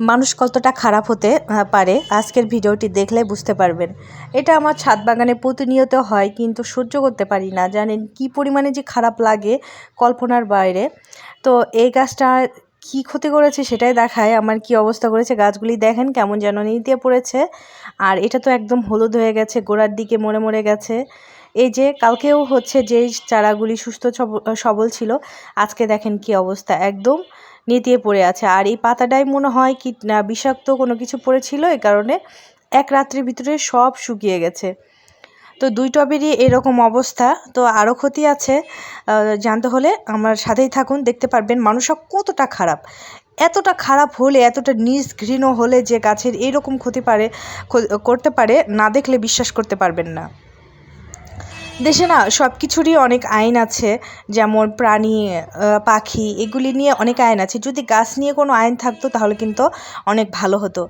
মানুষ কতটা খারাপ হতে পারে, আজকের ভিডিওটি দেখলে বুঝতে পারবেন। এটা আমার ছাদ বাগানে প্রতিনিয়ত হয়, কিন্তু সহ্য করতে পারি না। জানেন কি পরিমাণে যে খারাপ লাগে কল্পনার বাইরে। তো এই গাছটা কি ক্ষতি করেছে সেটাই দেখায়, আমার কি অবস্থা করেছে, গাছগুলি দেখেন কেমন যেন নিতে পড়েছে। আর এটা তো একদম হলুদ হয়ে গেছে, গোড়ার দিকে মরে মরে গেছে। এই যে কালকেও হচ্ছে যেই চারাগুলি সুস্থ সব- সবল ছিল, আজকে দেখেন কি অবস্থা, একদম নেতিয়ে পড়ে আছে। আর এই পাতাটাই মনে হয় কি না, বিষাক্ত কোনো কিছু পড়েছিল? এই কারণে এক রাত্রির ভিতরে সব শুকিয়ে গেছে। তো দুই টবেরই এরকম অবস্থা। তো আরও ক্ষতি আছে জানতে হলে আমার সাথেই থাকুন, দেখতে পারবেন মানুষরা কতটা খারাপ। এতটা খারাপ হলে, এতটা নিষ্ঘৃণ হলে যে গাছের এইরকম ক্ষতি পারে করতে পারে, না দেখলে বিশ্বাস করতে পারবেন না। দেশে না সব কিছুরই অনেক আইন আছে, যেমন প্রাণী পাখি, এগুলি নিয়ে অনেক আইন আছে। যদি গাছ নিয়ে কোনো আইন থাকতো তাহলে কিন্তু অনেক ভালো হতো।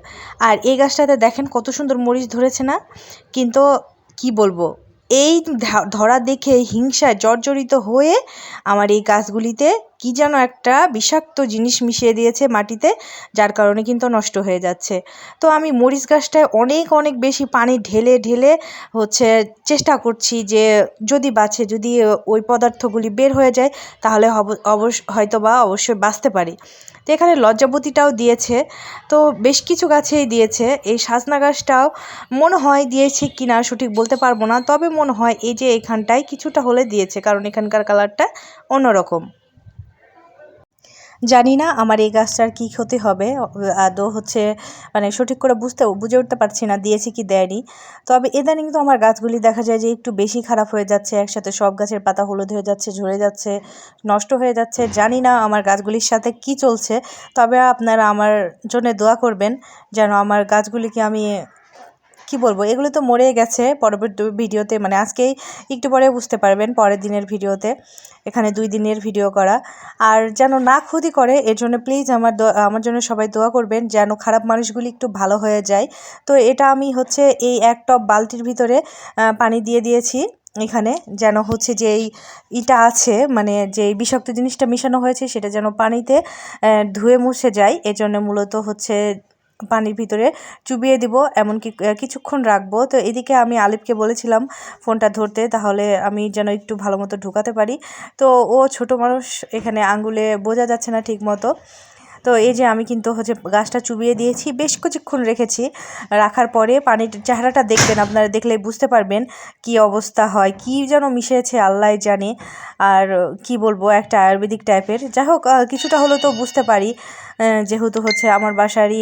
আর এই গাছটাতে দেখেন কত সুন্দর মরিচ ধরেছে না? কিন্তু কি বলব, এই ধরা দেখে হিংসায় জর্জরিত হয়ে আমার এই গাছগুলিতে কি যেন একটা বিষাক্ত জিনিস মিশিয়ে দিয়েছে মাটিতে, যার কারণে কিন্তু নষ্ট হয়ে যাচ্ছে। তো আমি মরিচ গাছটায় অনেক অনেক বেশি পানি ঢেলে ঢেলে হচ্ছে চেষ্টা করছি যে যদি বাঁচে, যদি ওই পদার্থগুলি বের হয়ে যায়, তাহলে অবশ্য হয়তো বা অবশ্যই বাঁচতে পারি। তো এখানে লজ্জাবতীটাও দিয়েছে। তো বেশ কিছু গাছেই দিয়েছে। এই সাজনা গাছটাও মনে হয় দিয়েছে কি কিনা সঠিক বলতে পারব না, তবে মনে হয় এই যে এখানটায় কিছুটা হলে দিয়েছে, কারণ এখানকার কালারটা অন্যরকম। জানি না আমার এই গাছটার কী ক্ষতি হবে, আদৌ হচ্ছে মানে সঠিক করে বুঝতে, বুঝে উঠতে পারছি না, দিয়েছি কি দেয়নি। তবে ইদানিং তো আমার গাছগুলি দেখা যায় যে একটু বেশি খারাপ হয়ে যাচ্ছে, একসাথে সব গাছের পাতা হলুদ হয়ে যাচ্ছে, ঝরে যাচ্ছে, নষ্ট হয়ে যাচ্ছে, জানি না আমার গাছগুলির সাথে কি চলছে। তবে আপনারা আমার জন্য দোয়া করবেন যেন আমার গাছগুলিকে আমি কি বলব? এগুলো তো মরে গেছে পরবর্তী ভিডিওতে। মানে আজকেই একটু পরে বুঝতে পারবেন পরের দিনের ভিডিওতে। এখানে দুই দিনের ভিডিও করা। আর যেন না ক্ষতি করে, এর জন্য প্লিজ আমার আমার জন্য সবাই দোয়া করবেন যেন খারাপ মানুষগুলি একটু ভালো হয়ে যায়। তো এটা আমি হচ্ছে এই এক টপ বালতির ভিতরে পানি দিয়ে দিয়েছি এখানে। যেন হচ্ছে যে ইটা আছে মানে যে বিষাক্ত জিনিসটা মেশানো হয়েছে সেটা যেন পানিতে ধুয়ে মুছে যায়। এজন্য মূলত হচ্ছে পানির ভিতরে চুবিয়ে দিব, এমনকি কিছুক্ষণ রাখব। তো এদিকে আমি আলিফকে বলেছিলাম ফোনটা ধরতে, তাহলে আমি যেন একটু ভালো মতো ঢুকাতে পারি। তো ও ছোট মানুষ, এখানে আঙ্গুলে বোঝা যাচ্ছে না ঠিক মতো তো এই যে আমি কিন্তু হচ্ছে গাছটা চুবিয়ে দিয়েছি, বেশ কিছুক্ষণ রেখেছি। রাখার পরে পানির চেহারাটা দেখবেন, আপনারা দেখলেই বুঝতে পারবেন কি অবস্থা হয়, কি যেন মিশেছে, আল্লাহ জানে। আর কি বলব, একটা আয়ুর্বেদিক টাইপের। যাই হোক কিছুটা হলেও তো বুঝতে পারি যেহেতু হচ্ছে আমার বাসারই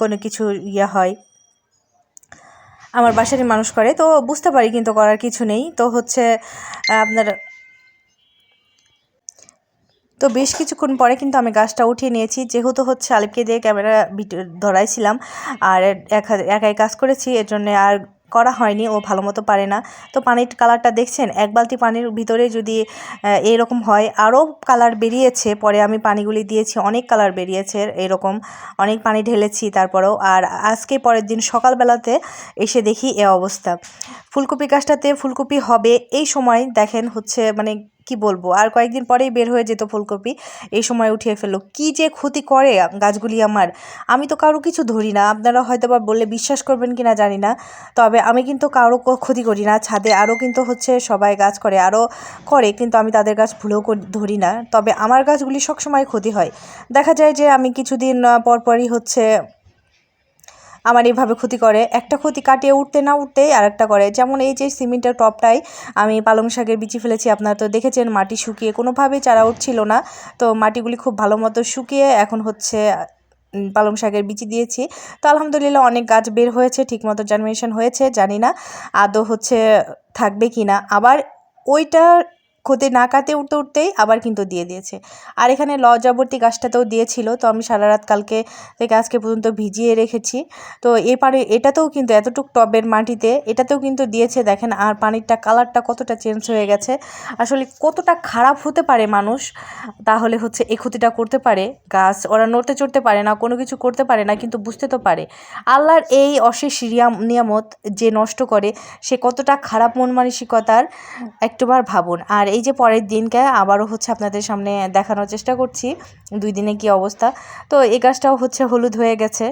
কোনো কিছু ইয়ে হয়। আমার বাসারই মানুষ করে, তো বুঝতে পারি কিন্তু করার কিছু নেই। তো হচ্ছে আপনার তো বেশ কিছুক্ষণ পরে কিন্তু আমি গাছটা উঠিয়ে নিয়েছি। যেহেতু হচ্ছে আলিপকে দিয়ে ক্যামেরা ধরাইছিলাম আর একা- একাই কাজ করেছি, এর জন্য আর করা হয়নি, ও ভালো মতো পারে না। তো পানির কালারটা দেখছেন, এক বালতি পানির ভিতরে যদি এরকম হয়, আরও কালার বেরিয়েছে। পরে আমি পানিগুলি দিয়েছি, অনেক কালার বেরিয়েছে এরকম। অনেক পানি ঢেলেছি তারপরেও। আর আজকে পরের দিন সকালবেলাতে এসে দেখি এ অবস্থা। ফুলকপি গাছটাতে ফুলকপি হবে এই সময়। দেখেন হচ্ছে মানে কি বলব? আর কয়েকদিন পরেই বের হয়ে যেত ফুলকপি। এই সময় উঠিয়ে ফেলল। কি যে ক্ষতি করে গাছগুলি আমার। আমি তো কারও কিছু ধরি না। আপনারা হয়তো বা বললে বিশ্বাস করবেন কি না জানি না। তবে আমি কিন্তু কারও ক্ষতি করি না। ছাদে আরও কিন্তু হচ্ছে সবাই গাছ করে আরও করে, কিন্তু আমি তাদের গাছ ভুলেও ধরি না। তবে আমার গাছগুলি সবসময় ক্ষতি হয়। দেখা যায় যে আমি কিছুদিন পরপরই হচ্ছে আমার এইভাবে ক্ষতি করে। একটা ক্ষতি কাটিয়ে উঠতে না উঠতেই আরেকটা করে। যেমন এই যে সিমেন্টের টপটাই আমি পালং শাকের বিচি ফেলেছি, আপনারা তো দেখেছেন মাটি শুকিয়ে কোনোভাবেই চারা উঠছিল না। তো মাটিগুলি খুব ভালো মতো শুকিয়ে এখন হচ্ছে পালং শাকের বিচি দিয়েছি। তো আলহামদুলিল্লাহ অনেক গাছ বের হয়েছে, ঠিকমতো জার্মিনেশন হয়েছে, জানি না আদৌ হচ্ছে থাকবে কি না আবার ওইটা ক্ষতি না কাতে উঠতে উঠতেই আবার কিন্তু দিয়ে দিয়েছে। আর এখানে লজাবর্তী গাছটাতেও দিয়েছিল, তো আমি সারা রাত কালকে থেকে আজকে পর্যন্ত ভিজিয়ে রেখেছি। তো এই পারে, এটাতেও কিন্তু এতটুক টবের মাটিতে, এটাতেও কিন্তু দিয়েছে। দেখেন, আর পানিরটা, কালারটা কতটা চেঞ্জ হয়ে গেছে। আসলে কতটা খারাপ হতে পারে মানুষ, তাহলে হচ্ছে এই ক্ষতিটা করতে পারে। গাছ, ওরা নড়তে চড়তে পারে না, কোনো কিছু করতে পারে না, কিন্তু বুঝতে তো পারে। আল্লাহর এই অশেষ নিয়ামত যে নষ্ট করে, সে কতটা খারাপ মন মানসিকতার একটুবার ভাবুন। আর এই যে পরের দিনকে আবারও হচ্ছে আপনাদের সামনে দেখানোর চেষ্টা করছি। দুই দিনে কি অবস্থা? তো এই গাছটাও হচ্ছে হলুদ হয়ে গেছে।